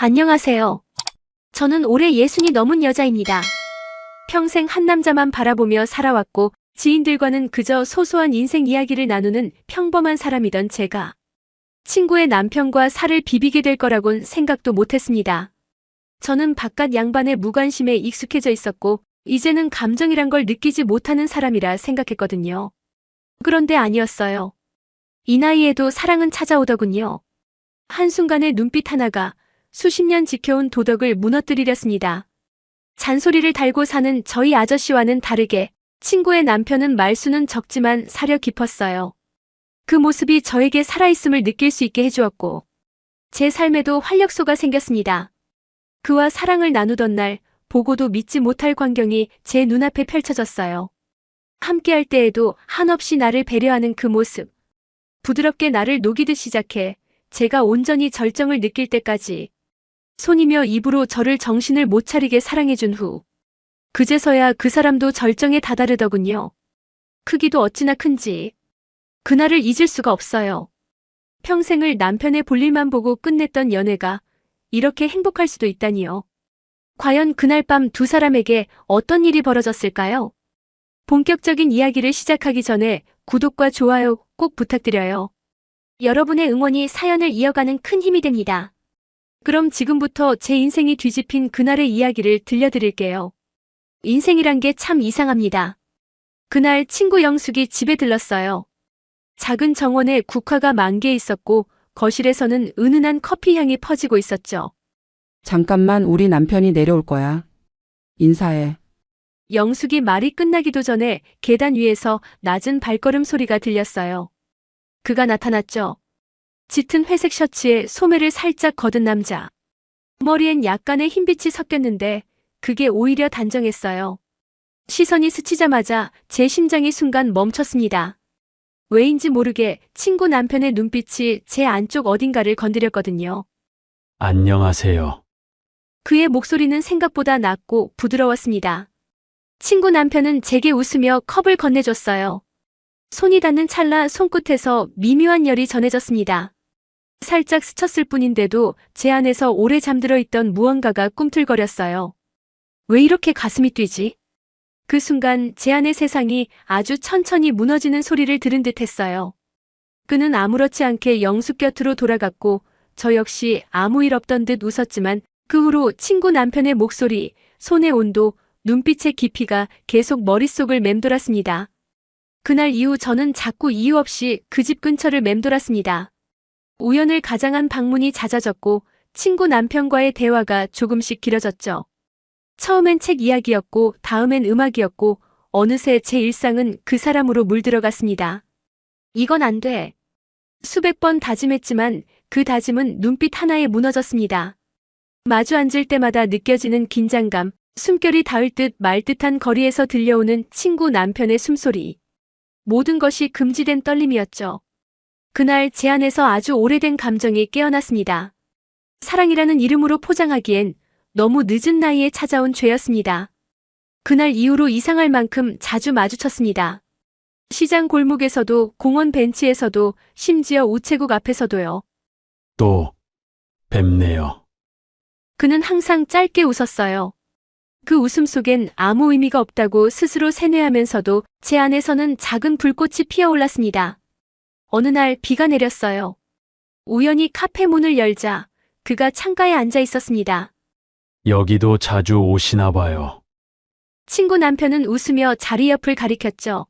안녕하세요. 저는 올해 예순이 넘은 여자입니다. 평생 한 남자만 바라보며 살아왔고 지인들과는 그저 소소한 인생 이야기를 나누는 평범한 사람이던 제가 친구의 남편과 살을 비비게 될 거라곤 생각도 못했습니다. 저는 바깥 양반의 무관심에 익숙해져 있었고 이제는 감정이란 걸 느끼지 못하는 사람이라 생각했거든요. 그런데 아니었어요. 이 나이에도 사랑은 찾아오더군요. 한순간의 눈빛 하나가 수십 년 지켜온 도덕을 무너뜨리렸습니다. 잔소리를 달고 사는 저희 아저씨와는 다르게 친구의 남편은 말수는 적지만 사려 깊었어요. 그 모습이 저에게 살아있음을 느낄 수 있게 해주었고, 제 삶에도 활력소가 생겼습니다. 그와 사랑을 나누던 날, 보고도 믿지 못할 광경이 제 눈앞에 펼쳐졌어요. 함께할 때에도 한없이 나를 배려하는 그 모습. 부드럽게 나를 녹이듯 시작해 제가 온전히 절정을 느낄 때까지 손이며 입으로 저를 정신을 못 차리게 사랑해준 후 그제서야 그 사람도 절정에 다다르더군요. 크기도 어찌나 큰지 그날을 잊을 수가 없어요. 평생을 남편의 볼일만 보고 끝냈던 연애가 이렇게 행복할 수도 있다니요. 과연 그날 밤 두 사람에게 어떤 일이 벌어졌을까요? 본격적인 이야기를 시작하기 전에 구독과 좋아요 꼭 부탁드려요. 여러분의 응원이 사연을 이어가는 큰 힘이 됩니다. 그럼 지금부터 제 인생이 뒤집힌 그날의 이야기를 들려드릴게요. 인생이란 게 참 이상합니다. 그날 친구 영숙이 집에 들렀어요. 작은 정원에 국화가 만개 있었고 거실에서는 은은한 커피 향이 퍼지고 있었죠. 잠깐만 우리 남편이 내려올 거야. 인사해. 영숙이 말이 끝나기도 전에 계단 위에서 낮은 발걸음 소리가 들렸어요. 그가 나타났죠. 짙은 회색 셔츠에 소매를 살짝 거둔 남자. 머리엔 약간의 흰빛이 섞였는데 그게 오히려 단정했어요. 시선이 스치자마자 제 심장이 순간 멈췄습니다. 왜인지 모르게 친구 남편의 눈빛이 제 안쪽 어딘가를 건드렸거든요. 안녕하세요. 그의 목소리는 생각보다 낮고 부드러웠습니다. 친구 남편은 제게 웃으며 컵을 건네줬어요. 손이 닿는 찰나 손끝에서 미묘한 열이 전해졌습니다. 살짝 스쳤을 뿐인데도 제 안에서 오래 잠들어 있던 무언가가 꿈틀거렸어요. 왜 이렇게 가슴이 뛰지? 그 순간 제 안의 세상이 아주 천천히 무너지는 소리를 들은 듯 했어요. 그는 아무렇지 않게 영숙 곁으로 돌아갔고 저 역시 아무 일 없던 듯 웃었지만 그 후로 친구 남편의 목소리, 손의 온도, 눈빛의 깊이가 계속 머릿속을 맴돌았습니다. 그날 이후 저는 자꾸 이유 없이 그 집 근처를 맴돌았습니다. 우연을 가장한 방문이 잦아졌고 친구 남편과의 대화가 조금씩 길어졌죠. 처음엔 책 이야기였고 다음엔 음악이었고 어느새 제 일상은 그 사람으로 물들어갔습니다. 이건 안 돼. 수백 번 다짐했지만 그 다짐은 눈빛 하나에 무너졌습니다. 마주 앉을 때마다 느껴지는 긴장감, 숨결이 닿을 듯 말 듯한 거리에서 들려오는 친구 남편의 숨소리. 모든 것이 금지된 떨림이었죠. 그날 제 안에서 아주 오래된 감정이 깨어났습니다. 사랑이라는 이름으로 포장하기엔 너무 늦은 나이에 찾아온 죄였습니다. 그날 이후로 이상할 만큼 자주 마주쳤습니다. 시장 골목에서도 공원 벤치에서도 심지어 우체국 앞에서도요. 또 뵙네요. 그는 항상 짧게 웃었어요. 그 웃음 속엔 아무 의미가 없다고 스스로 세뇌하면서도 제 안에서는 작은 불꽃이 피어올랐습니다. 어느 날 비가 내렸어요. 우연히 카페 문을 열자 그가 창가에 앉아 있었습니다. 여기도 자주 오시나 봐요. 친구 남편은 웃으며 자리 옆을 가리켰죠.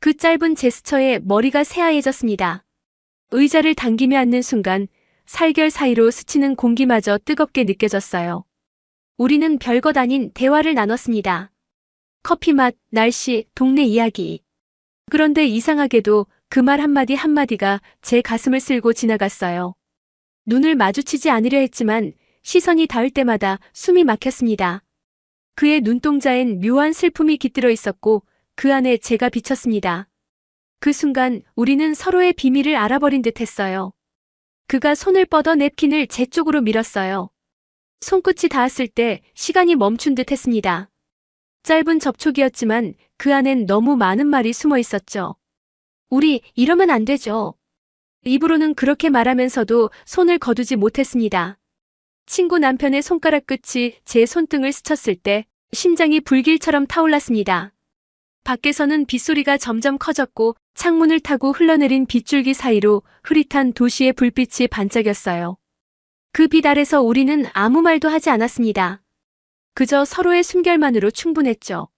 그 짧은 제스처에 머리가 새하얘졌습니다. 의자를 당기며 앉는 순간 살결 사이로 스치는 공기마저 뜨겁게 느껴졌어요. 우리는 별것 아닌 대화를 나눴습니다. 커피 맛, 날씨, 동네 이야기. 그런데 이상하게도 그 말 한마디 한마디가 제 가슴을 쓸고 지나갔어요. 눈을 마주치지 않으려 했지만 시선이 닿을 때마다 숨이 막혔습니다. 그의 눈동자엔 묘한 슬픔이 깃들어 있었고 그 안에 제가 비쳤습니다. 그 순간 우리는 서로의 비밀을 알아버린 듯 했어요. 그가 손을 뻗어 냅킨을 제 쪽으로 밀었어요. 손끝이 닿았을 때 시간이 멈춘 듯 했습니다. 짧은 접촉이었지만 그 안엔 너무 많은 말이 숨어 있었죠. 우리 이러면 안 되죠. 입으로는 그렇게 말하면서도 손을 거두지 못했습니다. 친구 남편의 손가락 끝이 제 손등을 스쳤을 때 심장이 불길처럼 타올랐습니다. 밖에서는 빗소리가 점점 커졌고 창문을 타고 흘러내린 빗줄기 사이로 흐릿한 도시의 불빛이 반짝였어요. 그 빛 아래서 우리는 아무 말도 하지 않았습니다. 그저 서로의 숨결만으로 충분했죠.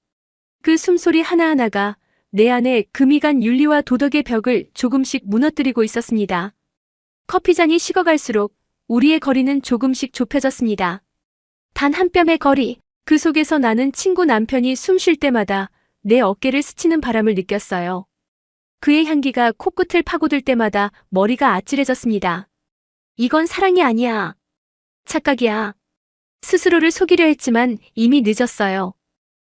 그 숨소리 하나하나가 내 안에 금이 간 윤리와 도덕의 벽을 조금씩 무너뜨리고 있었습니다. 커피잔이 식어갈수록 우리의 거리는 조금씩 좁혀졌습니다. 단 한 뼘의 거리, 그 속에서 나는 친구 남편이 숨 쉴 때마다 내 어깨를 스치는 바람을 느꼈어요. 그의 향기가 코끝을 파고들 때마다 머리가 아찔해졌습니다. 이건 사랑이 아니야. 착각이야. 스스로를 속이려 했지만 이미 늦었어요.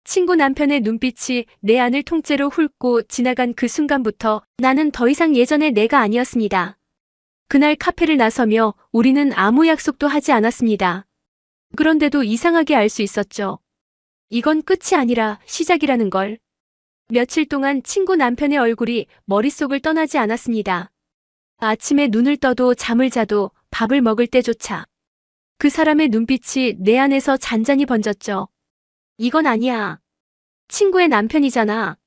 친구 남편의 눈빛이 내 안을 통째로 훑고 지나간 그 순간부터 나는 더 이상 예전의 내가 아니었습니다. 그날 카페를 나서며 우리는 아무 약속도 하지 않았습니다. 그런데도 이상하게 알 수 있었죠. 이건 끝이 아니라 시작이라는 걸. 며칠 동안 친구 남편의 얼굴이 머릿속을 떠나지 않았습니다. 아침에 눈을 떠도 잠을 자도 밥을 먹을 때조차. 그 사람의 눈빛이 내 안에서 잔잔히 번졌죠. 이건 아니야. 친구의 남편이잖아.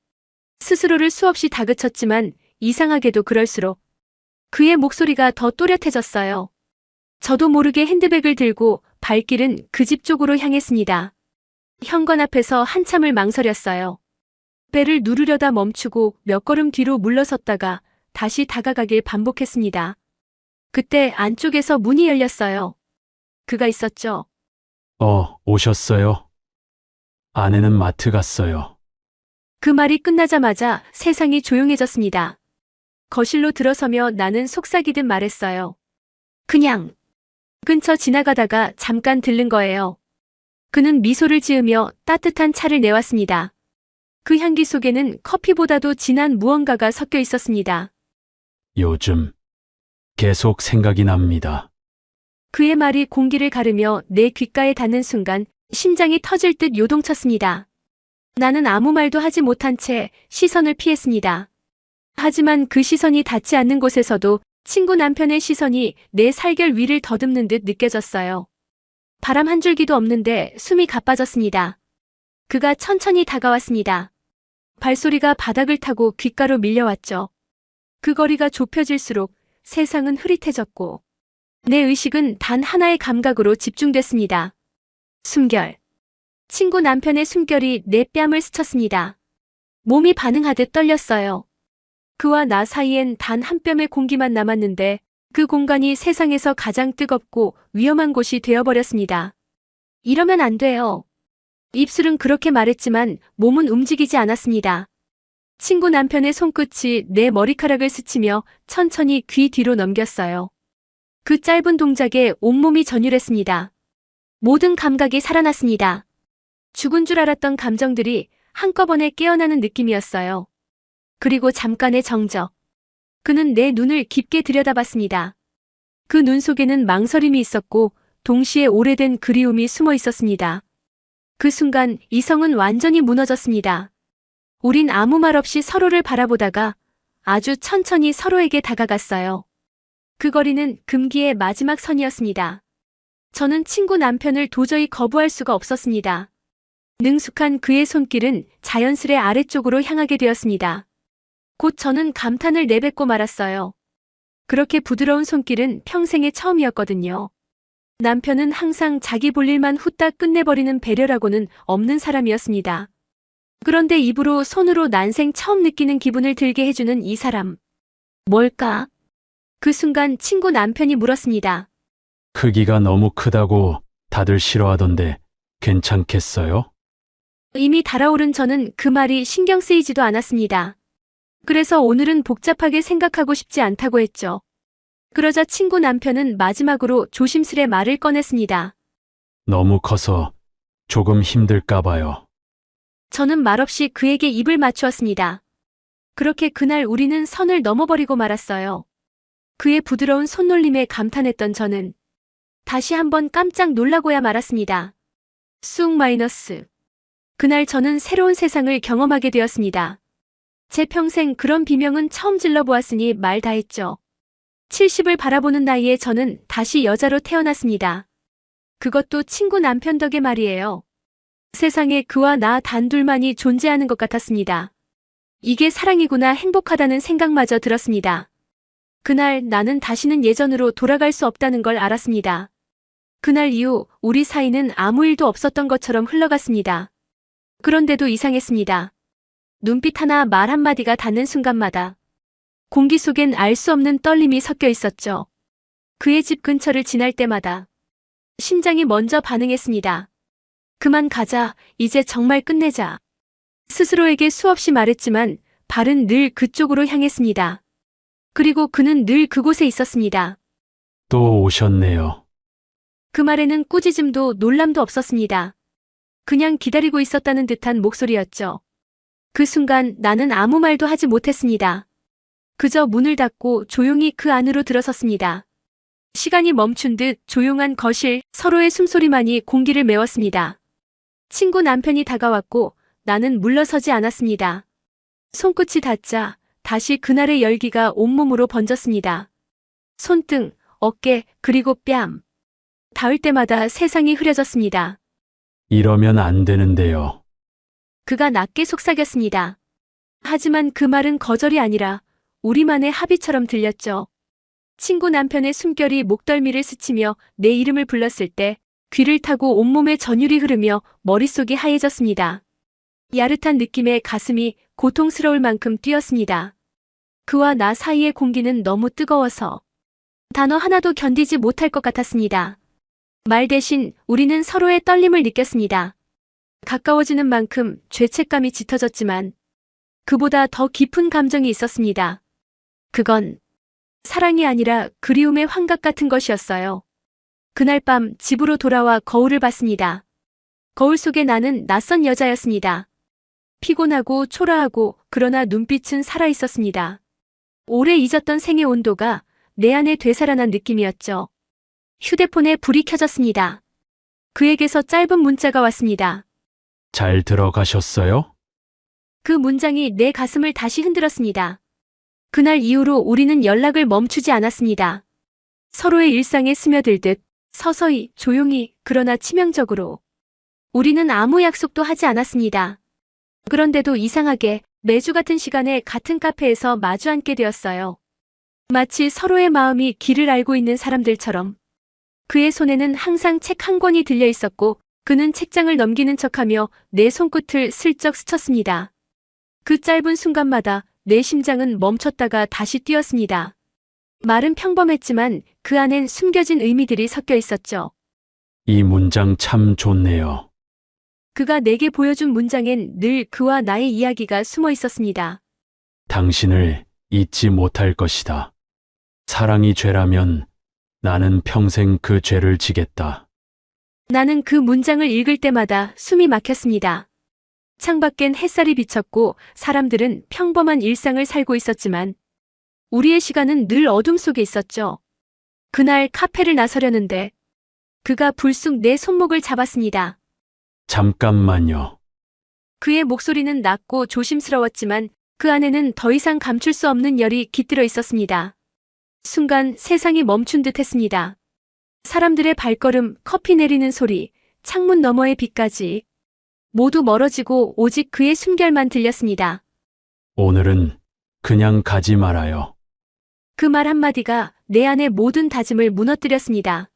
스스로를 수없이 다그쳤지만 이상하게도 그럴수록 그의 목소리가 더 또렷해졌어요. 저도 모르게 핸드백을 들고 발길은 그 집 쪽으로 향했습니다. 현관 앞에서 한참을 망설였어요. 배를 누르려다 멈추고 몇 걸음 뒤로 물러섰다가 다시 다가가길 반복했습니다. 그때 안쪽에서 문이 열렸어요. 그가 있었죠. 어, 오셨어요? 아내는 마트 갔어요. 그 말이 끝나자마자 세상이 조용해졌습니다. 거실로 들어서며 나는 속삭이듯 말했어요. 그냥 근처 지나가다가 잠깐 들른 거예요. 그는 미소를 지으며 따뜻한 차를 내왔습니다. 그 향기 속에는 커피보다도 진한 무언가가 섞여 있었습니다. 요즘 계속 생각이 납니다. 그의 말이 공기를 가르며 내 귓가에 닿는 순간 심장이 터질 듯 요동쳤습니다. 나는 아무 말도 하지 못한 채 시선을 피했습니다. 하지만 그 시선이 닿지 않는 곳에서도 친구 남편의 시선이 내 살결 위를 더듬는 듯 느껴졌어요. 바람 한 줄기도 없는데 숨이 가빠졌습니다. 그가 천천히 다가왔습니다. 발소리가 바닥을 타고 귓가로 밀려왔죠. 그 거리가 좁혀질수록 세상은 흐릿해졌고 내 의식은 단 하나의 감각으로 집중됐습니다. 숨결. 친구 남편의 숨결이 내 뺨을 스쳤습니다. 몸이 반응하듯 떨렸어요. 그와 나 사이엔 단 한 뼘의 공기만 남았는데 그 공간이 세상에서 가장 뜨겁고 위험한 곳이 되어버렸습니다. 이러면 안 돼요. 입술은 그렇게 말했지만 몸은 움직이지 않았습니다. 친구 남편의 손끝이 내 머리카락을 스치며 천천히 귀 뒤로 넘겼어요. 그 짧은 동작에 온몸이 전율했습니다. 모든 감각이 살아났습니다. 죽은 줄 알았던 감정들이 한꺼번에 깨어나는 느낌이었어요. 그리고 잠깐의 정적. 그는 내 눈을 깊게 들여다봤습니다. 그 눈 속에는 망설임이 있었고 동시에 오래된 그리움이 숨어 있었습니다. 그 순간 이성은 완전히 무너졌습니다. 우린 아무 말 없이 서로를 바라보다가 아주 천천히 서로에게 다가갔어요. 그 거리는 금기의 마지막 선이었습니다. 저는 친구 남편을 도저히 거부할 수가 없었습니다. 능숙한 그의 손길은 자연스레 아래쪽으로 향하게 되었습니다. 곧 저는 감탄을 내뱉고 말았어요. 그렇게 부드러운 손길은 평생의 처음이었거든요. 남편은 항상 자기 볼 일만 후딱 끝내버리는 배려라고는 없는 사람이었습니다. 그런데 입으로 손으로 난생 처음 느끼는 기분을 들게 해주는 이 사람. 뭘까? 그 순간 친구 남편이 물었습니다. 크기가 너무 크다고 다들 싫어하던데 괜찮겠어요? 이미 달아오른 저는 그 말이 신경 쓰이지도 않았습니다. 그래서 오늘은 복잡하게 생각하고 싶지 않다고 했죠. 그러자 친구 남편은 마지막으로 조심스레 말을 꺼냈습니다. 너무 커서 조금 힘들까 봐요. 저는 말없이 그에게 입을 맞추었습니다. 그렇게 그날 우리는 선을 넘어버리고 말았어요. 그의 부드러운 손놀림에 감탄했던 저는 다시 한번 깜짝 놀라고야 말았습니다. 쑥 마이너스. 그날 저는 새로운 세상을 경험하게 되었습니다. 제 평생 그런 비명은 처음 질러보았으니 말 다 했죠. 70을 바라보는 나이에 저는 다시 여자로 태어났습니다. 그것도 친구 남편 덕에 말이에요. 세상에 그와 나 단둘만이 존재하는 것 같았습니다. 이게 사랑이구나 행복하다는 생각마저 들었습니다. 그날 나는 다시는 예전으로 돌아갈 수 없다는 걸 알았습니다. 그날 이후 우리 사이는 아무 일도 없었던 것처럼 흘러갔습니다. 그런데도 이상했습니다. 눈빛 하나 말 한마디가 닿는 순간마다 공기 속엔 알 수 없는 떨림이 섞여 있었죠. 그의 집 근처를 지날 때마다 심장이 먼저 반응했습니다. 그만 가자, 이제 정말 끝내자. 스스로에게 수없이 말했지만 발은 늘 그쪽으로 향했습니다. 그리고 그는 늘 그곳에 있었습니다. 또 오셨네요. 그 말에는 꾸짖음도 놀람도 없었습니다. 그냥 기다리고 있었다는 듯한 목소리였죠. 그 순간 나는 아무 말도 하지 못했습니다. 그저 문을 닫고 조용히 그 안으로 들어섰습니다. 시간이 멈춘 듯 조용한 거실, 서로의 숨소리만이 공기를 메웠습니다. 친구 남편이 다가왔고 나는 물러서지 않았습니다. 손끝이 닿자 다시 그날의 열기가 온몸으로 번졌습니다. 손등, 어깨, 그리고 뺨. 닿을 때마다 세상이 흐려졌습니다. 이러면 안 되는데요. 그가 낮게 속삭였습니다. 하지만 그 말은 거절이 아니라 우리만의 합의처럼 들렸죠. 친구 남편의 숨결이 목덜미를 스치며 내 이름을 불렀을 때 귀를 타고 온몸에 전율이 흐르며 머릿속이 하얘졌습니다. 야릇한 느낌에 가슴이 고통스러울 만큼 뛰었습니다. 그와 나 사이의 공기는 너무 뜨거워서 단어 하나도 견디지 못할 것 같았습니다. 말 대신 우리는 서로의 떨림을 느꼈습니다. 가까워지는 만큼 죄책감이 짙어졌지만 그보다 더 깊은 감정이 있었습니다. 그건 사랑이 아니라 그리움의 환각 같은 것이었어요. 그날 밤 집으로 돌아와 거울을 봤습니다. 거울 속에 나는 낯선 여자였습니다. 피곤하고 초라하고 그러나 눈빛은 살아 있었습니다. 오래 잊었던 생의 온도가 내 안에 되살아난 느낌이었죠. 휴대폰에 불이 켜졌습니다. 그에게서 짧은 문자가 왔습니다. 잘 들어가셨어요? 그 문장이 내 가슴을 다시 흔들었습니다. 그날 이후로 우리는 연락을 멈추지 않았습니다. 서로의 일상에 스며들듯 서서히, 조용히, 그러나 치명적으로. 우리는 아무 약속도 하지 않았습니다. 그런데도 이상하게 매주 같은 시간에 같은 카페에서 마주 앉게 되었어요. 마치 서로의 마음이 길을 알고 있는 사람들처럼. 그의 손에는 항상 책 한 권이 들려 있었고 그는 책장을 넘기는 척하며 내 손끝을 슬쩍 스쳤습니다. 그 짧은 순간마다 내 심장은 멈췄다가 다시 뛰었습니다. 말은 평범했지만 그 안엔 숨겨진 의미들이 섞여 있었죠. 이 문장 참 좋네요. 그가 내게 보여준 문장엔 늘 그와 나의 이야기가 숨어 있었습니다. 당신을 잊지 못할 것이다. 사랑이 죄라면 나는 평생 그 죄를 지겠다. 나는 그 문장을 읽을 때마다 숨이 막혔습니다. 창밖엔 햇살이 비쳤고 사람들은 평범한 일상을 살고 있었지만 우리의 시간은 늘 어둠 속에 있었죠. 그날 카페를 나서려는데 그가 불쑥 내 손목을 잡았습니다. 잠깐만요. 그의 목소리는 낮고 조심스러웠지만 그 안에는 더 이상 감출 수 없는 열이 깃들어 있었습니다. 순간 세상이 멈춘 듯 했습니다. 사람들의 발걸음, 커피 내리는 소리, 창문 너머의 빛까지 모두 멀어지고 오직 그의 숨결만 들렸습니다. 오늘은 그냥 가지 말아요. 그 말 한마디가 내 안의 모든 다짐을 무너뜨렸습니다.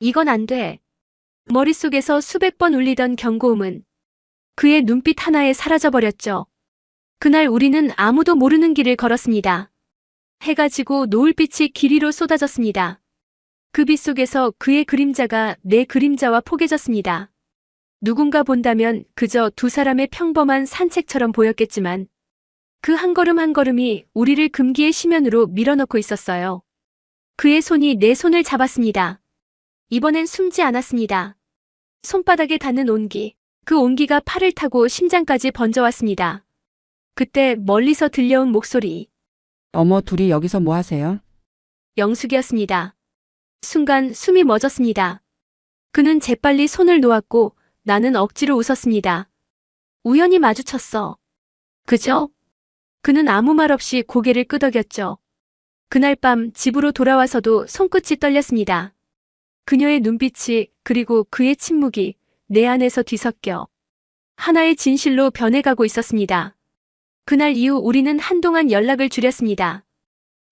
이건 안 돼. 머릿속에서 수백 번 울리던 경고음은 그의 눈빛 하나에 사라져버렸죠. 그날 우리는 아무도 모르는 길을 걸었습니다. 해가 지고 노을빛이 길 위로 쏟아졌습니다. 그 빛 속에서 그의 그림자가 내 그림자와 포개졌습니다. 누군가 본다면 그저 두 사람의 평범한 산책처럼 보였겠지만 그 한 걸음 한 걸음이 우리를 금기의 심연으로 밀어넣고 있었어요. 그의 손이 내 손을 잡았습니다. 이번엔 숨지 않았습니다. 손바닥에 닿는 온기, 그 온기가 팔을 타고 심장까지 번져왔습니다. 그때 멀리서 들려온 목소리, 어머, 둘이 여기서 뭐 하세요? 영숙이었습니다. 순간 숨이 멎었습니다. 그는 재빨리 손을 놓았고 나는 억지로 웃었습니다. 우연히 마주쳤어. 그죠? 그는 아무 말 없이 고개를 끄덕였죠. 그날 밤 집으로 돌아와서도 손끝이 떨렸습니다. 그녀의 눈빛이 그리고 그의 침묵이 내 안에서 뒤섞여 하나의 진실로 변해가고 있었습니다. 그날 이후 우리는 한동안 연락을 줄였습니다.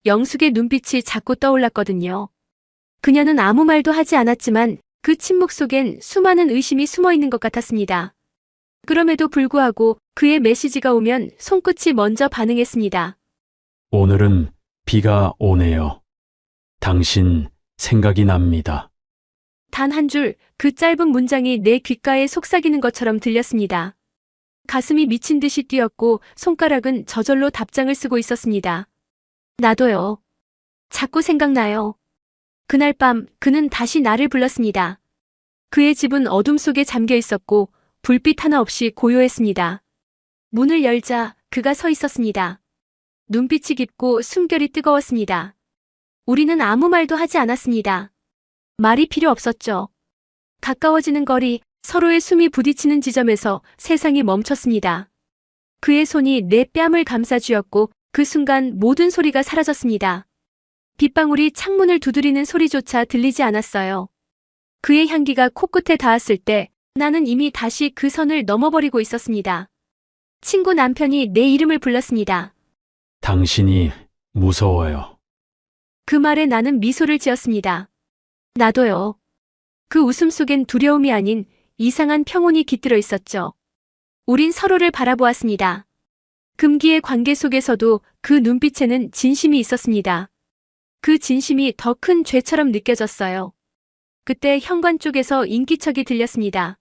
영숙의 눈빛이 자꾸 떠올랐거든요. 그녀는 아무 말도 하지 않았지만 그 침묵 속엔 수많은 의심이 숨어 있는 것 같았습니다. 그럼에도 불구하고 그의 메시지가 오면 손끝이 먼저 반응했습니다. 오늘은 비가 오네요. 당신 생각이 납니다. 단 한 줄 그 짧은 문장이 내 귓가에 속삭이는 것처럼 들렸습니다. 가슴이 미친 듯이 뛰었고 손가락은 저절로 답장을 쓰고 있었습니다. 나도요. 자꾸 생각나요. 그날 밤 그는 다시 나를 불렀습니다. 그의 집은 어둠 속에 잠겨 있었고 불빛 하나 없이 고요했습니다. 문을 열자 그가 서 있었습니다. 눈빛이 깊고 숨결이 뜨거웠습니다. 우리는 아무 말도 하지 않았습니다. 말이 필요 없었죠. 가까워지는 거리, 서로의 숨이 부딪히는 지점에서 세상이 멈췄습니다. 그의 손이 내 뺨을 감싸쥐었고 그 순간 모든 소리가 사라졌습니다. 빗방울이 창문을 두드리는 소리조차 들리지 않았어요. 그의 향기가 코끝에 닿았을 때 나는 이미 다시 그 선을 넘어버리고 있었습니다. 친구 남편이 내 이름을 불렀습니다. 당신이 무서워요. 그 말에 나는 미소를 지었습니다. 나도요. 그 웃음 속엔 두려움이 아닌 이상한 평온이 깃들어 있었죠. 우린 서로를 바라보았습니다. 금기의 관계 속에서도 그 눈빛에는 진심이 있었습니다. 그 진심이 더 큰 죄처럼 느껴졌어요. 그때 현관 쪽에서 인기척이 들렸습니다.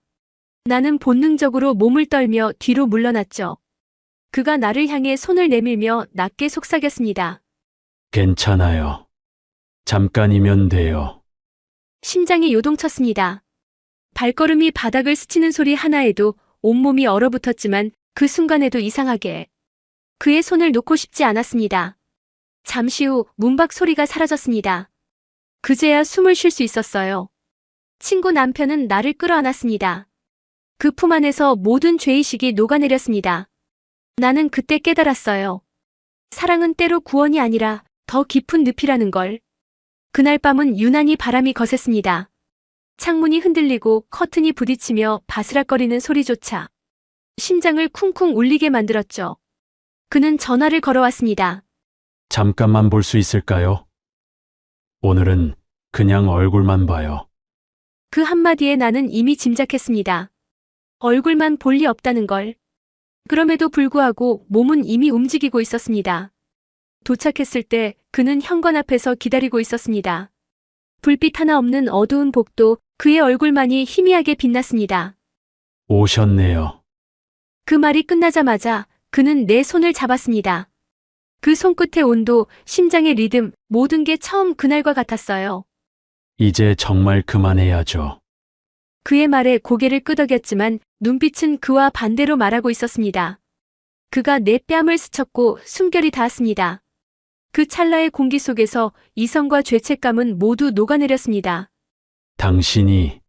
나는 본능적으로 몸을 떨며 뒤로 물러났죠. 그가 나를 향해 손을 내밀며 낮게 속삭였습니다. 괜찮아요. 잠깐이면 돼요. 심장이 요동쳤습니다. 발걸음이 바닥을 스치는 소리 하나에도 온몸이 얼어붙었지만 그 순간에도 이상하게 그의 손을 놓고 싶지 않았습니다. 잠시 후 문밖 소리가 사라졌습니다. 그제야 숨을 쉴 수 있었어요. 친구 남편은 나를 끌어안았습니다. 그 품 안에서 모든 죄의식이 녹아내렸습니다. 나는 그때 깨달았어요. 사랑은 때로 구원이 아니라 더 깊은 늪이라는 걸. 그날 밤은 유난히 바람이 거셌습니다. 창문이 흔들리고 커튼이 부딪히며 바스락거리는 소리조차 심장을 쿵쿵 울리게 만들었죠. 그는 전화를 걸어왔습니다. 잠깐만 볼 수 있을까요? 오늘은 그냥 얼굴만 봐요. 그 한마디에 나는 이미 짐작했습니다. 얼굴만 볼 리 없다는 걸. 그럼에도 불구하고 몸은 이미 움직이고 있었습니다. 도착했을 때 그는 현관 앞에서 기다리고 있었습니다. 불빛 하나 없는 어두운 복도 그의 얼굴만이 희미하게 빛났습니다. 오셨네요. 그 말이 끝나자마자 그는 내 손을 잡았습니다. 그 손끝의 온도, 심장의 리듬, 모든 게 처음 그날과 같았어요. 이제 정말 그만해야죠. 그의 말에 고개를 끄덕였지만 눈빛은 그와 반대로 말하고 있었습니다. 그가 내 뺨을 스쳤고 숨결이 닿았습니다. 그 찰나의 공기 속에서 이성과 죄책감은 모두 녹아내렸습니다. 당신이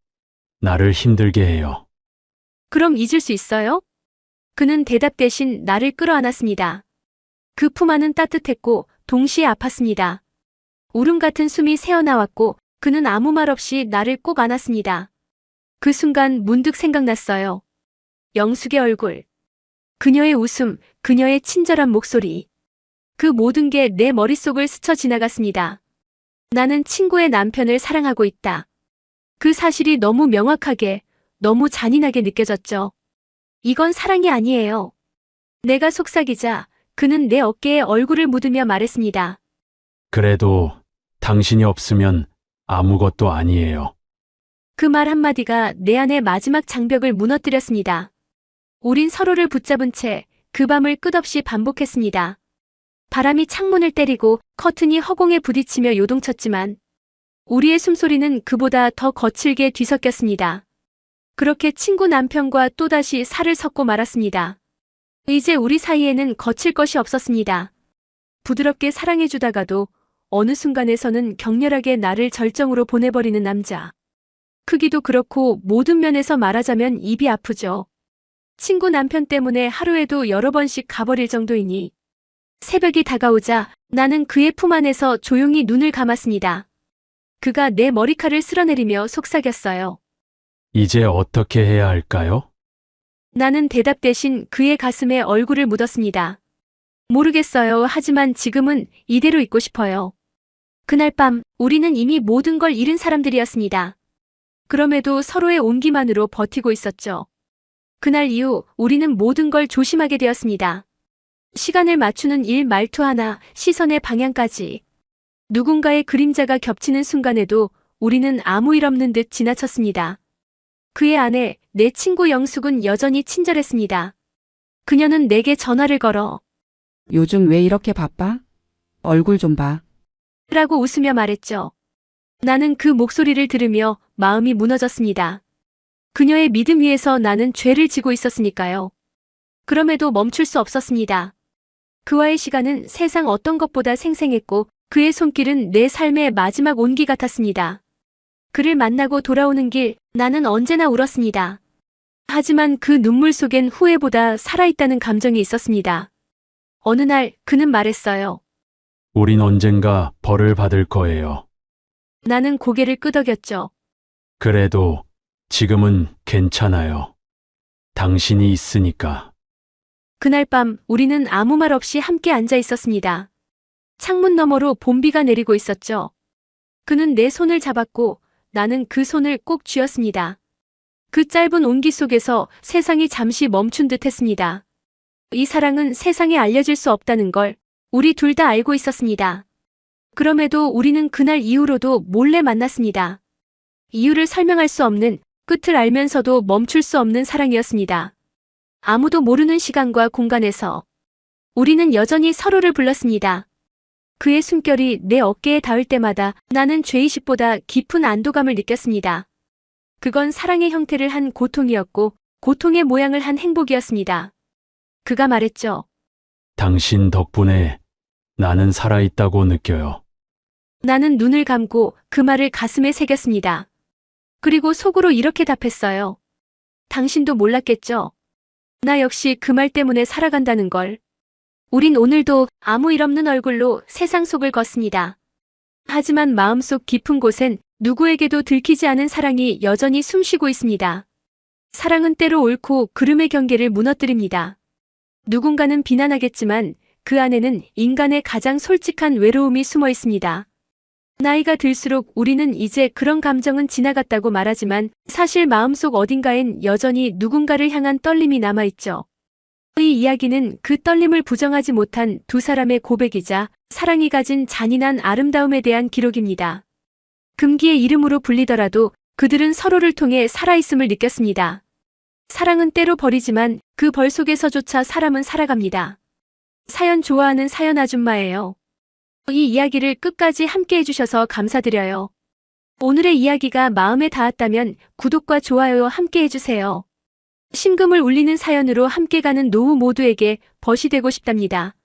나를 힘들게 해요. 그럼 잊을 수 있어요? 그는 대답 대신 나를 끌어안았습니다. 그 품 안은 따뜻했고 동시에 아팠습니다. 울음 같은 숨이 새어나왔고 그는 아무 말 없이 나를 꼭 안았습니다. 그 순간 문득 생각났어요. 영숙의 얼굴. 그녀의 웃음, 그녀의 친절한 목소리. 그 모든 게 내 머릿속을 스쳐 지나갔습니다. 나는 친구의 남편을 사랑하고 있다. 그 사실이 너무 명확하게, 너무 잔인하게 느껴졌죠. 이건 사랑이 아니에요. 내가 속삭이자 그는 내 어깨에 얼굴을 묻으며 말했습니다. 그래도 당신이 없으면 아무것도 아니에요. 그 말 한마디가 내 안의 마지막 장벽을 무너뜨렸습니다. 우린 서로를 붙잡은 채 그 밤을 끝없이 반복했습니다. 바람이 창문을 때리고 커튼이 허공에 부딪히며 요동쳤지만 우리의 숨소리는 그보다 더 거칠게 뒤섞였습니다. 그렇게 친구 남편과 또다시 살을 섞고 말았습니다. 이제 우리 사이에는 거칠 것이 없었습니다. 부드럽게 사랑해주다가도 어느 순간에서는 격렬하게 나를 절정으로 보내버리는 남자. 크기도 그렇고 모든 면에서 말하자면 입이 아프죠. 친구 남편 때문에 하루에도 여러 번씩 가버릴 정도이니. 새벽이 다가오자 나는 그의 품 안에서 조용히 눈을 감았습니다. 그가 내 머리칼을 쓸어내리며 속삭였어요. 이제 어떻게 해야 할까요? 나는 대답 대신 그의 가슴에 얼굴을 묻었습니다. 모르겠어요. 하지만 지금은 이대로 있고 싶어요. 그날 밤 우리는 이미 모든 걸 잃은 사람들이었습니다. 그럼에도 서로의 온기만으로 버티고 있었죠. 그날 이후 우리는 모든 걸 조심하게 되었습니다. 시간을 맞추는 일 말투 하나, 시선의 방향까지. 누군가의 그림자가 겹치는 순간에도 우리는 아무 일 없는 듯 지나쳤습니다. 그의 아내, 내 친구 영숙은 여전히 친절했습니다. 그녀는 내게 전화를 걸어 요즘 왜 이렇게 바빠? 얼굴 좀 봐. 라고 웃으며 말했죠. 나는 그 목소리를 들으며 마음이 무너졌습니다. 그녀의 믿음 위에서 나는 죄를 지고 있었으니까요. 그럼에도 멈출 수 없었습니다. 그와의 시간은 세상 어떤 것보다 생생했고 그의 손길은 내 삶의 마지막 온기 같았습니다. 그를 만나고 돌아오는 길 나는 언제나 울었습니다. 하지만 그 눈물 속엔 후회보다 살아있다는 감정이 있었습니다. 어느 날 그는 말했어요. 우린 언젠가 벌을 받을 거예요. 나는 고개를 끄덕였죠. 그래도 지금은 괜찮아요. 당신이 있으니까. 그날 밤 우리는 아무 말 없이 함께 앉아 있었습니다. 창문 너머로 봄비가 내리고 있었죠. 그는 내 손을 잡았고 나는 그 손을 꼭 쥐었습니다. 그 짧은 온기 속에서 세상이 잠시 멈춘 듯 했습니다. 이 사랑은 세상에 알려질 수 없다는 걸 우리 둘 다 알고 있었습니다. 그럼에도 우리는 그날 이후로도 몰래 만났습니다. 이유를 설명할 수 없는 끝을 알면서도 멈출 수 없는 사랑이었습니다. 아무도 모르는 시간과 공간에서 우리는 여전히 서로를 불렀습니다. 그의 숨결이 내 어깨에 닿을 때마다 나는 죄의식보다 깊은 안도감을 느꼈습니다. 그건 사랑의 형태를 한 고통이었고 고통의 모양을 한 행복이었습니다. 그가 말했죠. 당신 덕분에 나는 살아있다고 느껴요. 나는 눈을 감고 그 말을 가슴에 새겼습니다. 그리고 속으로 이렇게 답했어요. 당신도 몰랐겠죠? 나 역시 그 말 때문에 살아간다는 걸. 우린 오늘도 아무 일 없는 얼굴로 세상 속을 걷습니다. 하지만 마음속 깊은 곳엔 누구에게도 들키지 않은 사랑이 여전히 숨쉬고 있습니다. 사랑은 때로 옳고 그름의 경계를 무너뜨립니다. 누군가는 비난하겠지만 그 안에는 인간의 가장 솔직한 외로움이 숨어 있습니다. 나이가 들수록 우리는 이제 그런 감정은 지나갔다고 말하지만 사실 마음속 어딘가엔 여전히 누군가를 향한 떨림이 남아있죠. 이 이야기는 그 떨림을 부정하지 못한 두 사람의 고백이자 사랑이 가진 잔인한 아름다움에 대한 기록입니다. 금기의 이름으로 불리더라도 그들은 서로를 통해 살아있음을 느꼈습니다. 사랑은 때로 버리지만 그 벌 속에서조차 사람은 살아갑니다. 사연 좋아하는 사연 아줌마예요. 이 이야기를 끝까지 함께 해주셔서 감사드려요. 오늘의 이야기가 마음에 닿았다면 구독과 좋아요 함께 해주세요. 심금을 울리는 사연으로 함께 가는 노후 모두에게 벗이 되고 싶답니다.